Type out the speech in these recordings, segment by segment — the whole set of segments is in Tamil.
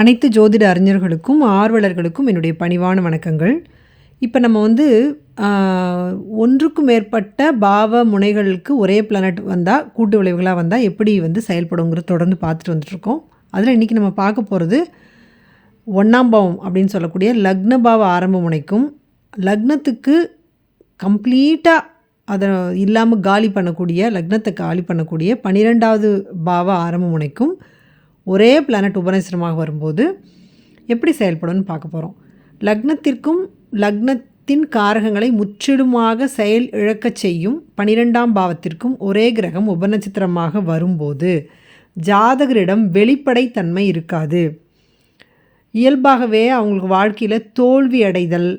அனைத்து ஜோதிட அறிஞர்களுக்கும் ஆர்வலர்களுக்கும் என்னுடைய பணிவான வணக்கங்கள். இப்போ நம்ம வந்து ஒன்றுக்கும் மேற்பட்ட பாவ முனைகளுக்கு ஒரே பிளானட் வந்தால் கூட்டு விளைவுகளாக வந்தால் எப்படி வந்து செயல்படுங்கிறது தொடர்ந்து பார்த்துட்டு வந்துட்ருக்கோம் அதில் இன்றைக்கி நம்ம பார்க்க போகிறது ஒன்றாம் பாவம் அப்படின்னு சொல்லக்கூடிய லக்ன பாவ ஆரம்ப முனைக்கும். லக்னத்துக்கு கம்ப்ளீட்டாக அதை இல்லாமல் காலி பண்ணக்கூடிய லக்னத்தை காலி பண்ணக்கூடிய பன்னிரெண்டாவது பாவ ஆரம்ப முனைக்கும். ஒரே பிளானட் உபநேசனமாக வரும்போது எப்படி செயல்படும்னு பார்க்க போகிறோம் லக்னத்திற்கும் லக்னத்தின் காரகங்களை முற்றிலுமாக செயல் இழக்கச் செய்யும் பனிரெண்டாம் பாவத்திற்கும் ஒரே கிரகம் உபநட்சத்திரமாக வரும்போது ஜாதகரிடம் வெளிப்படைத்தன்மை இருக்காது. இயல்பாகவே அவங்களுக்கு வாழ்க்கையில் தோல்வி அடைதல்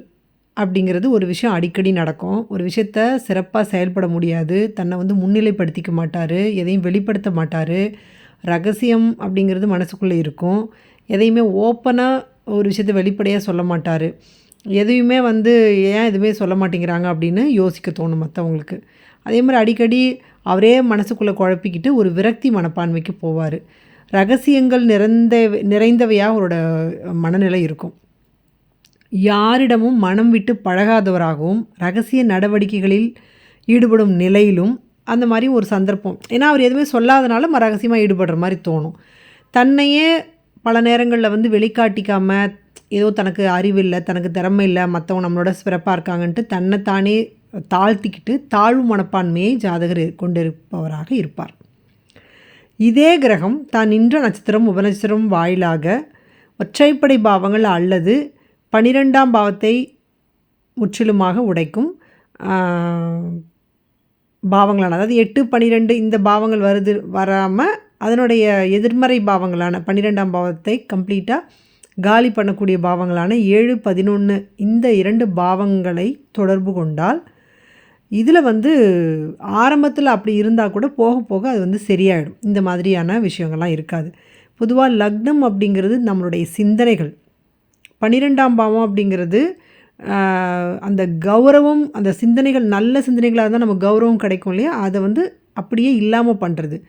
அப்படிங்கிறது ஒரு விஷயம் அடிக்கடி நடக்கும். ஒரு விஷயத்த சிறப்பாக செயல்பட முடியாது. தன்னை வந்து முன்னிலைப்படுத்திக்க மாட்டார். எதையும் வெளிப்படுத்த மாட்டார். ரகசியம் அப்படிங்கிறது மனசுக்குள்ளே இருக்கும். எதையுமே ஓப்பனாக ஒரு விஷயத்த வெளிப்படையாக சொல்ல மாட்டார். எதையுமே வந்து ஏன் எதுவுமே சொல்ல மாட்டேங்கிறாங்க அப்படின்னு யோசிக்க தோணும் மற்றவங்களுக்கு அதே மாதிரி அடிக்கடி அவரே மனசுக்குள்ளே குழப்பிக்கிட்டு ஒரு விரக்தி மனப்பான்மைக்கு போவார். ரகசியங்கள் நிறைந்த நிறைந்தவையாக அவரோட மனநிலை இருக்கும். யாரிடமும் மனம் விட்டு பழகாதவராகவும் ரகசிய நடவடிக்கைகளில் ஈடுபடும் நிலையிலும் அந்த மாதிரி ஒரு சந்தர்ப்பம். ஏன்னா அவர் எதுவுமே சொல்லாதனால மரகசியமாக ரகசியமாக ஈடுபடுற மாதிரி தோணும். தன்னையே பல நேரங்களில் வந்து வெளிக்காட்டிக்காமல் ஏதோ தனக்கு அறிவில்லை தனக்கு திறமை இல்லை மற்றவங்க நம்மளோட சிறப்பாக இருக்காங்கன்ட்டு தன்னைத்தானே தாழ்த்திக்கிட்டு தாழ்வு மனப்பான்மையை ஜாதகர் கொண்டிருப்பவராக இருப்பார். இதே கிரகம் தான் நின்ற நட்சத்திரம் உபநட்சத்திரம் வாயிலாக ஒற்றைப்படை பாவங்கள் அல்லது பனிரெண்டாம் பாவத்தை முற்றிலுமாக உடைக்கும். பாவங்களான அதாவது எட்டு பன்னிரெண்டு இந்த பாவங்கள் வருது வராமல் அதனுடைய எதிர்மறை பாவங்களான பன்னிரெண்டாம் பாவத்தை கம்ப்ளீட்டாக காலி பண்ணக்கூடிய பாவங்களான ஏழு பதினொன்று இந்த இரண்டு பாவங்களை தொடர்பு கொண்டால் இதில் வந்து ஆரம்பத்தில் அப்படி இருந்தால் கூட போக போக அது வந்து சரியாயிடும். இந்த மாதிரியான விஷயங்கள்லாம் இருக்காது. பொதுவாக லக்னம் அப்படிங்கிறது நம்மளுடைய சிந்தனைகள். பன்னிரெண்டாம் பாவம் அப்படிங்கிறது அந்த கௌரவம் அந்த சிந்தனைகள் நல்ல சிந்தனைகளாக இருந்தால் நம்ம கௌரவம் கிடைக்கும் இல்லையா? அதை வந்து அப்படியே இல்லாமல் பண்ணுறது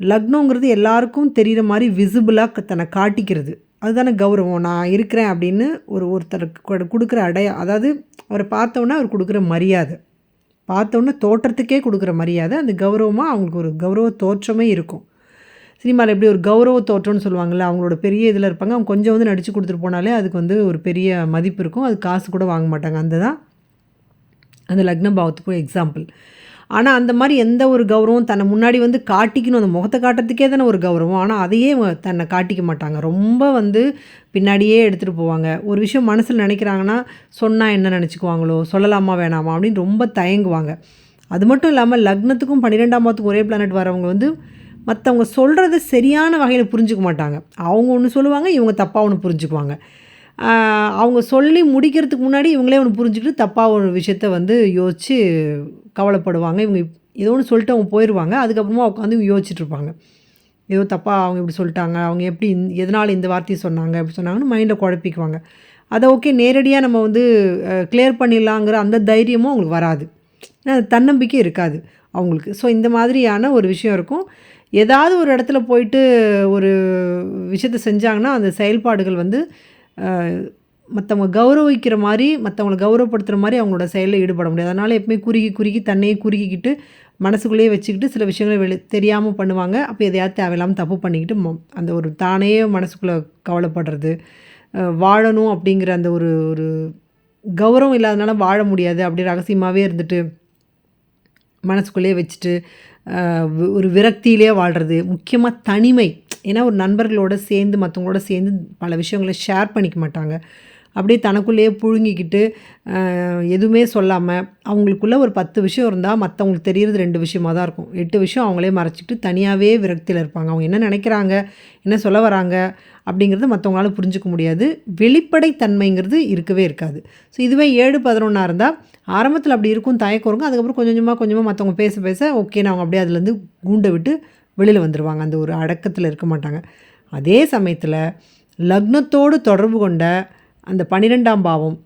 லக்னங்கிறது எல்லாருக்கும் தெரிகிற மாதிரி விசிபிளாக தன்னை காட்டிக்கிறது. அதுதானே கௌரவம். நான் இருக்கிறேன் அப்படின்னு ஒரு ஒருத்தருக்கு கொடுக்குற அடைய அதாவது அவரை பார்த்தோன்னே அவர் கொடுக்குற மரியாதை. பார்த்தோன்னே தோற்றத்துக்கே கொடுக்குற மரியாதை. அந்த கௌரவமாக அவங்களுக்கு ஒரு கௌரவ தோற்றமே இருக்கும். சினிமாவில் எப்படி ஒரு கௌரவ தோற்றம்னு சொல்லுவாங்கள்ல அவங்களோட பெரிய இதில் இருப்பாங்க. அவங்க கொஞ்சம் வந்து நடித்து கொடுத்துட்டு போனாலே அதுக்கு வந்து ஒரு பெரிய மதிப்பு இருக்கும். அது காசு கூட வாங்க மாட்டாங்க. அந்த தான். அந்த லக்ன பாவத்துக்கு எக்ஸாம்பிள் ஆனால் அந்த மாதிரி எந்த ஒரு கௌரவம் தன்னை முன்னாடி வந்து காட்டிக்கணும். அந்த முகத்தை காட்டுறதுக்கே தானே ஒரு கௌரவம். ஆனால் அதையே வ- தன்னை காட்டிக்க மாட்டாங்க. ரொம்ப வந்து பின்னாடியே எடுத்துகிட்டு போவாங்க. ஒரு விஷயம் மனசில் நினைக்கிறாங்கன்னா சொன்னால் என்ன நினச்சிக்குவாங்களோ? சொல்லலாமா வேணாமா? அப்படின்னு ரொம்ப தயங்குவாங்க. அது மட்டும் இல்லாமல் லக்னத்துக்கும் பன்னிரெண்டாம் பாவத்துக்கும் ஒரே பிளானட் வரவங்க வந்து மற்றவங்க சொல்கிறத சரியான வகையில் புரிஞ்சுக்க மாட்டாங்க. அவங்க ஒன்று சொல்லுவாங்க இவங்க தப்பாக ஒன்று புரிஞ்சுக்குவாங்க. அவங்க சொல்லி முடிக்கிறதுக்கு முன்னாடி இவங்களே ஒன்று புரிஞ்சுக்கிட்டு தப்பாக ஒரு விஷயத்த வந்து யோசித்து கவலைப்படுவாங்க. இவங்க ஏதோ ஒன்று சொல்லிட்டு அவங்க போயிடுவாங்க அதுக்கப்புறமா உட்காந்து யோசிச்சுட்ருப்பாங்க ஏதோ தப்பாக அவங்க இப்படி சொல்லிட்டாங்க அவங்க எப்படி இந்த- எதனால் இந்த வார்த்தையை சொன்னாங்க அப்படி சொன்னாங்கன்னு மைண்டில் குழப்பிக்குவாங்க. அதை ஓகே நேரடியாக நம்ம வந்து கிளியர் பண்ணிடலாங்கிற அந்த தைரியமும் அவங்களுக்கு வராது. ஏன்னா தன்னம்பிக்கை இருக்காது அவங்களுக்கு. ஸோ இந்த மாதிரியான ஒரு விஷயம் இருக்கும். ஏதாவது ஒரு இடத்துல போயிட்டு ஒரு விஷயத்த செஞ்சாங்கன்னா அந்த செயல்பாடுகள் வந்து மற்றவங்க கௌரவிக்கிற மாதிரி மற்றவங்கள கௌரவப்படுத்துகிற மாதிரி அவங்களோட செயலில் ஈடுபட முடியாது. அதனால் எப்பவுமே குறுகி குறுகி தன்னையே குறுக்கிக்கிட்டு மனசுக்குள்ளேயே வச்சுக்கிட்டு சில விஷயங்களை வெளி தெரியாமல் பண்ணுவாங்க. அப்போ எதையாவது தேவையில்லாமல் தப்பு பண்ணிக்கிட்டு அந்த ஒரு தானே மனசுக்குள்ளே கவலைப்படுறது. வாழணும் அப்படிங்கிற அந்த ஒரு ஒரு கௌரவம் இல்லாதனால வாழ முடியாது. அப்படி ரகசியமாகவே இருந்துட்டு மனசுக்குள்ளேயே வச்சுட்டு ஒரு விரக்தியிலே வாழ்கிறது முக்கியமாக தனிமை. ஏன்னா ஒரு நண்பர்களோட சேர்ந்து மற்றவங்களோட சேர்ந்து பல விஷயங்களை ஷேர் பண்ணிக்க மாட்டாங்க. அப்படியே தனக்குள்ளேயே புழுங்கிக்கிட்டு எதுவுமே சொல்லாமல் அவங்களுக்குள்ளே ஒரு பத்து விஷயம் இருந்தால் மற்றவங்களுக்கு தெரியறது ரெண்டு விஷயமாக தான் இருக்கும். எட்டு விஷயம் அவங்களே மறைச்சிட்டு தனியாகவே விரக்தியில் இருப்பாங்க. அவங்க என்ன நினைக்கிறாங்க என்ன சொல்ல வராங்க அப்படிங்கிறது மற்றவங்களால புரிஞ்சிக்க முடியாது. வெளிப்படைத்தன்மைங்கிறது இருக்கவே இருக்காது. ஸோ இதுவே ஏழு பதினொன்றா இருந்தால் ஆரம்பத்தில் அப்படி இருக்கும் தயக்கம் இருக்கும். அதுக்கப்புறம் கொஞ்சம் கொஞ்சமாக கொஞ்சமாக மற்றவங்க பேச பேச ஓகே அவங்க அப்படியே அதுலேருந்து கூண்டை விட்டு வெளியில் வந்துடுவாங்க அந்த ஒரு அடக்கத்தில் இருக்க மாட்டாங்க. அதே சமயத்தில் லக்னத்தோடு தொடர்பு கொண்ட அந்த பன்னிரெண்டாம் பாவம்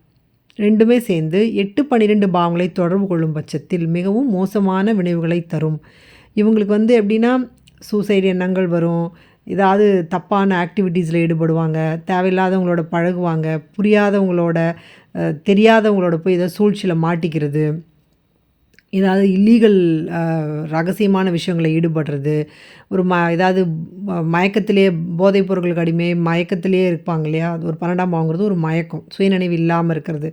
ரெண்டுமே சேர்ந்து எட்டு பன்னிரெண்டு பாவங்களை தொடர்பு கொள்ளும் பட்சத்தில் மிகவும் மோசமான விளைவுகளை தரும். இவங்களுக்கு வந்து எப்படின்னா சூசைடு எண்ணங்கள் வரும். ஏதாவது தப்பான ஆக்டிவிட்டீஸில் ஈடுபடுவாங்க. தேவையில்லாதவங்களோட பழகுவாங்க. புரியாதவங்களோட தெரியாதவங்களோட போய் ஏதோ சூழ்ச்சியில் மாட்டிக்கிறது. ஏதாவது இல்லீகல் ரகசியமான விஷயங்களை ஈடுபடுறது ஒரு ம ஏதாவது மயக்கத்திலே போதைப் பொருட்களுக்கு அடிமை மயக்கத்திலே இருப்பாங்க இல்லையா? அது ஒரு பன்னெண்டாம் வாங்குறது ஒரு மயக்கம் சுயநினைவு இல்லாமல் இருக்கிறது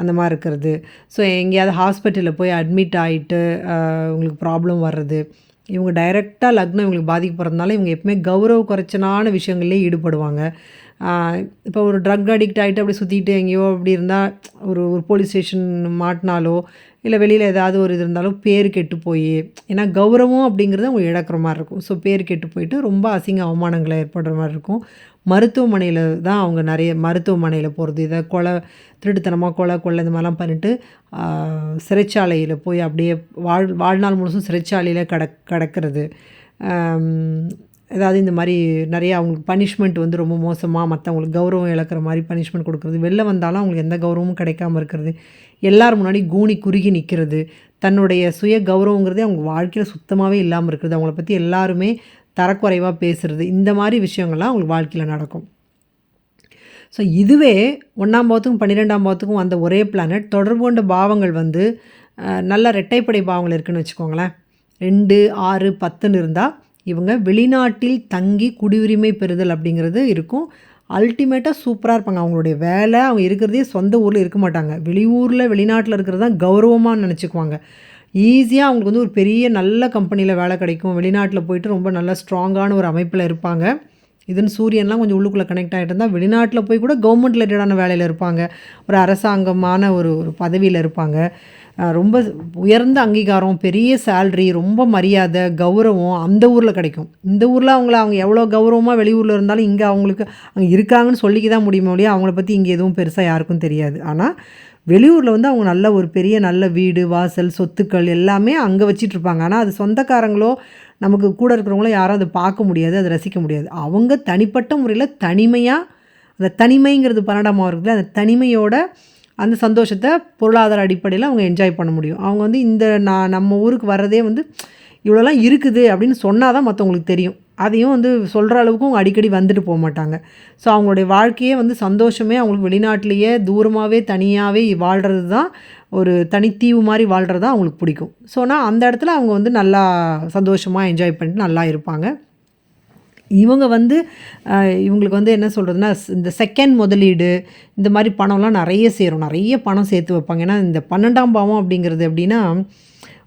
அந்த மாதிரி இருக்கிறது. ஸோ எங்கேயாவது ஹாஸ்பிட்டலில் போய் அட்மிட் ஆகிட்டு உங்களுக்கு ப்ராப்ளம் வர்றது இவங்க டைரெக்டாக லக்னம் இவங்களுக்கு பாதிக்கப்படுறதுனால இவங்க எப்பவுமே கௌரவ குறைச்சனான விஷயங்கள்லேயே ஈடுபடுவாங்க. இப்போ ஒரு ட்ரக் அடிக்ட் ஆகிட்டு அப்படி சுற்றிட்டு எங்கேயோ அப்படி இருந்தால் ஒரு ஒரு போலீஸ் ஸ்டேஷன் மாட்டினாலோ இல்லை வெளியில் ஏதாவது ஒரு இது இருந்தாலும் பேர் கெட்டு போய் ஏன்னா கௌரவம் அப்படிங்கிறது அவங்க இழக்கிற மாதிரி இருக்கும். ஸோ பேர் கெட்டு போயிட்டு ரொம்ப அசிங்க அவமானங்களை ஏற்படுற மாதிரி இருக்கும். மருத்துவமனையில் தான் அவங்க நிறைய மருத்துவமனையில் போகிறது இதை கொலை திருட்டுத்தனமாக கொலை கொள்ளை இந்த மாதிரிலாம் பண்ணிட்டு சிறைச்சாலையில் போய் அப்படியே வாழ் வாழ்நாள் முழுசும் சிறைச்சாலையில் கடக் கிடக்கிறது. ஏதாவது இந்த மாதிரி நிறைய அவங்களுக்கு பனிஷ்மெண்ட் வந்து ரொம்ப மோசமாக மற்றவங்களுக்கு கௌரவம் இழக்கிற மாதிரி பனிஷ்மெண்ட் கொடுக்குறது. வெளில வந்தாலும் அவங்களுக்கு எந்த கௌரவமும் கிடைக்காம இருக்கிறது. எல்லோரும் முன்னாடி கூனி குறுகி நிற்கிறது தன்னுடைய சுய கௌரவங்கிறதே அவங்க வாழ்க்கையில் சுத்தமாகவே இல்லாமல் இருக்கிறது. அவங்கள பற்றி எல்லாருமே தரக்குறைவாக பேசுகிறது இந்த மாதிரி விஷயங்கள்லாம் உங்களுக்கு வாழ்க்கையில் நடக்கும். ஸோ இதுவே ஒன்றாம் பாவத்துக்கும் பன்னிரெண்டாம் பாவத்துக்கும் அந்த ஒரே பிளானட் தொடர்பு கொண்ட பாவங்கள் வந்து நல்ல ரெட்டைப்படை பாவங்கள் இருக்குதுன்னு வச்சுக்கோங்களேன். ரெண்டு ஆறு பத்துன்னு இருந்தால் இவங்க வெளிநாட்டில் தங்கி குடியுரிமை பெறுதல் அப்படிங்கிறது இருக்கும். அல்டிமேட்டாக சூப்பராக இருப்பாங்க. அவங்களுடைய வேலை அவங்க இருக்கிறதே சொந்த ஊரில் இருக்க மாட்டாங்க. வெளியூரில் வெளிநாட்டில் இருக்கிறது தான் கௌரவமாக நினச்சிக்குவாங்க. ஈஸியாக அவங்களுக்கு வந்து ஒரு பெரிய நல்ல கம்பெனியில் வேலை கிடைக்கும். வெளிநாட்டில் போயிட்டு ரொம்ப நல்ல ஸ்ட்ராங்கான ஒரு அமைப்பில் இருப்பாங்க. இதுன்னு சூரியன்லாம் கொஞ்சம் உள்ளுக்குள்ளே கனெக்ட் ஆகிட்டு இருந்தால் வெளிநாட்டில் போய் கூட கவர்மெண்ட் ரிலேட்டடான வேலையில் இருப்பாங்க. ஒரு அரசாங்கமான ஒரு ஒரு பதவியில் இருப்பாங்க. ரொம்ப உயர்ந்த அங்கீகாரம் பெரிய சேல்ரி ரொம்ப மரியாதை கௌரவம் அந்த ஊரில் கிடைக்கும். இந்த ஊரில் அவங்கள அவங்க எவ்வளோ கௌரவமாக வெளியூரில் இருந்தாலும் இங்கே அவங்களுக்கு அங்கே இருக்காங்கன்னு சொல்லிக்க தான் முடியுமோ இல்லையா அவங்கள பற்றி இங்கே எதுவும் பெருசாக யாருக்கும் தெரியாது. ஆனால் வெளியூரில் வந்து அவங்க நல்ல ஒரு பெரிய நல்ல வீடு வாசல் சொத்துக்கள் எல்லாமே அங்கே வச்சிட்ருப்பாங்க. ஆனால் அது சொந்தக்காரங்களோ நமக்கு கூட இருக்கிறவங்களோ யாரும் அதை பார்க்க முடியாது அதை ரசிக்க முடியாது. அவங்க தனிப்பட்ட முறையில் தனிமையாக அந்த தனிமைங்கிறது பன்னெண்டாம் இருக்குல்ல அந்த தனிமையோட அந்த சந்தோஷத்தை பொருளாதார அடிப்படையில் அவங்க என்ஜாய் பண்ண முடியும். அவங்க வந்து இந்த நான் நம்ம ஊருக்கு வர்றதே வந்து இவ்வளோலாம் இருக்குது அப்படின்னு சொன்னால் தான் மற்றவங்களுக்கு தெரியும். அதையும் வந்து சொல்கிற அளவுக்கு அவங்க அடிக்கடி வந்துட்டு போக மாட்டாங்க. ஸோ அவங்களுடைய வாழ்க்கையே வந்து சந்தோஷமே அவங்களுக்கு வெளிநாட்டிலேயே தூரமாகவே தனியாகவே வாழ்கிறது தான் ஒரு தனித்தீவு மாதிரி வாழ்கிறது தான் அவங்களுக்கு பிடிக்கும். ஸோ நான் அந்த இடத்துல அவங்க வந்து நல்லா சந்தோஷமாக என்ஜாய் பண்ணிட்டு நல்லா இருப்பாங்க. இவங்க வந்து இவங்களுக்கு வந்து என்ன சொல்கிறதுனா இந்த செகண்ட் முதலீடு இந்த மாதிரி பணம்லாம் நிறைய சேரும். நிறைய பணம் சேர்த்து வைப்பாங்க. ஏன்னா இந்த பன்னெண்டாம் பாவம் அப்படிங்கிறது எப்படின்னா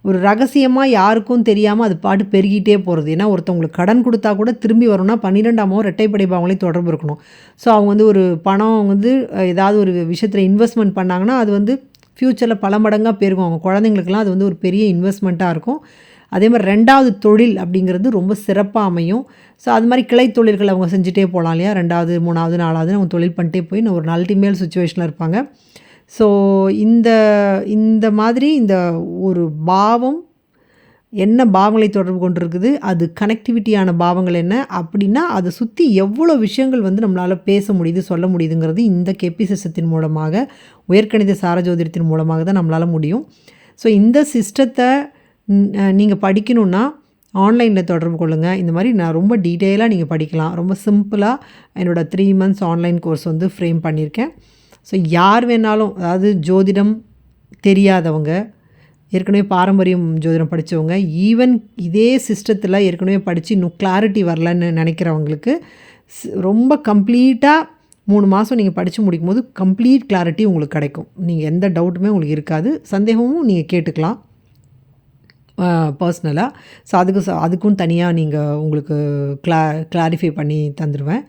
ஒரு ரகசியமாக யாருக்கும் தெரியாமல் அது பாட்டு பெருகிட்டே போகிறது ஏன்னா ஒருத்தவங்களுக்கு கடன் கொடுத்தா கூட திரும்பி வரணும்னா பன்னிரெண்டாமோ ரெட்டைப்படை பாவங்களையும் தொடர்பு இருக்கணும். ஸோ அவங்க வந்து ஒரு பணம் வந்து ஏதாவது ஒரு விஷயத்தில் இன்வெஸ்ட்மெண்ட் பண்ணாங்கன்னா அது வந்து ஃப்யூச்சரில் பல மடங்காக பெருகும். அவங்க குழந்தைங்களுக்குலாம் அது வந்து ஒரு பெரிய இன்வெஸ்ட்மெண்ட்டாக இருக்கும். அதே மாதிரி ரெண்டாவது தொழில் அப்படிங்கிறது ரொம்ப சிறப்பாக அமையும். ஸோ அது மாதிரி கிளை தொழில்கள் அவங்க செஞ்சுட்டே போகலாம் இல்லையா? ரெண்டாவது மூணாவது நாலாவது அவங்க தொழில் பண்ணிட்டே போய் ஒரு அல்டிமேல் சுச்சுவேஷனில் இருப்பாங்க. ஸோ இந்த இந்த மாதிரி இந்த ஒரு பாவம் என்ன பாவங்களை தொடர்பு கொண்டிருக்குது? அது கனெக்டிவிட்டியான பாவங்கள் என்ன? அப்படின்னா அதை சுற்றி எவ்வளோ விஷயங்கள் வந்து நம்மளால் பேச முடியுது சொல்ல முடியுதுங்கிறது இந்த கெப்பி சிஸ்டத்தின் மூலமாக உயர்கணித சாரஜோதிடத்தின் மூலமாக தான் நம்மளால் முடியும். ஸோ இந்த சிஸ்டத்தை நீங்கள் படிக்கணுன்னா ஆன்லைனில் தொடர்பு கொள்ளுங்கள் இந்த மாதிரி நான் ரொம்ப டீட்டெயிலாக நீங்கள் படிக்கலாம். ரொம்ப சிம்பிளாக என்னோடய த்ரீ மந்த்ஸ் ஆன்லைன் கோர்ஸ் வந்து ஃப்ரேம் பண்ணியிருக்கேன். ஸோ யார் வேணாலும் அதாவது ஜோதிடம் தெரியாதவங்க ஏற்கனவே பாரம்பரியம் ஜோதிடம் படித்தவங்க ஈவன் இதே சிஸ்டத்தில் ஏற்கனவே படித்து இன்னும் கிளாரிட்டி வரலன்னு நினைக்கிறவங்களுக்கு ரொம்ப கம்ப்ளீட்டாக மூணு மாதம் நீங்கள் படித்து முடிக்கும் போது கம்ப்ளீட் கிளாரிட்டி உங்களுக்கு கிடைக்கும். நீங்கள் எந்த டவுட்டுமே உங்களுக்கு இருக்காது. சந்தேகமும் நீங்கள் கேட்டுக்கலாம். பர்ஸ்னலாக ஸோ அதுக்கு அதுக்கும் தனியாக நீங்கள் உங்களுக்கு கிளா கிளாரிஃபை பண்ணி தந்துடுவேன்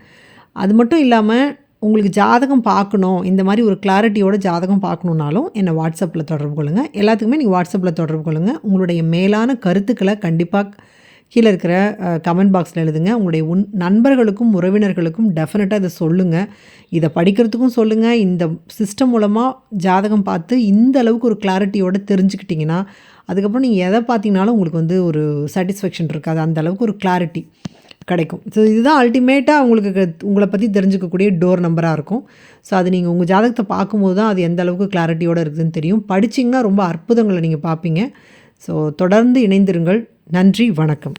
அது மட்டும் இல்லாமல் உங்களுக்கு ஜாதகம் பார்க்கணும் இந்த மாதிரி ஒரு கிளாரிட்டியோட ஜாதகம் பார்க்கணுன்னாலும் என்னை வாட்ஸ்அப்பில் தொடர்பு கொள்ளுங்கள் எல்லாத்துக்குமே நீங்கள் வாட்ஸ்அப்பில் தொடர்பு கொள்ளுங்கள் உங்களுடைய மேலான கருத்துக்களை கண்டிப்பாக கீழே இருக்கிற கமெண்ட் பாக்ஸில் எழுதுங்க. உங்களுடைய உன் நண்பர்களுக்கும் உறவினர்களுக்கும் டெஃபினட்டாக இதை சொல்லுங்கள் இதை படிக்கிறதுக்கும் சொல்லுங்கள் இந்த சிஸ்டம் மூலமாக ஜாதகம் பார்த்து இந்த அளவுக்கு ஒரு கிளாரிட்டியோடு தெரிஞ்சுக்கிட்டிங்கன்னா அதுக்கப்புறம் நீங்கள் எதை பார்த்தீங்கனாலும் உங்களுக்கு வந்து ஒரு சாட்டிஸ்ஃபேக்ஷன் இருக்காது. அந்த அளவுக்கு ஒரு கிளாரிட்டி கிடைக்கும். ஸோ இதுதான் அல்டிமேட்டாக உங்களுக்கு உங்களை பற்றி தெரிஞ்சுக்கக்கூடிய டோர் நம்பராக இருக்கும். ஸோ அது நீங்கள் உங்கள் ஜாதகத்தை பார்க்கும்போது தான் அது எந்த அளவுக்கு கிளாரிட்டியோடு இருக்குதுன்னு தெரியும். படிச்சிங்கன்னா ரொம்ப அற்புதங்களை நீங்கள் பார்ப்பீங்க. ஸோ தொடர்ந்து இணைந்திருங்கள். நன்றி வணக்கம்.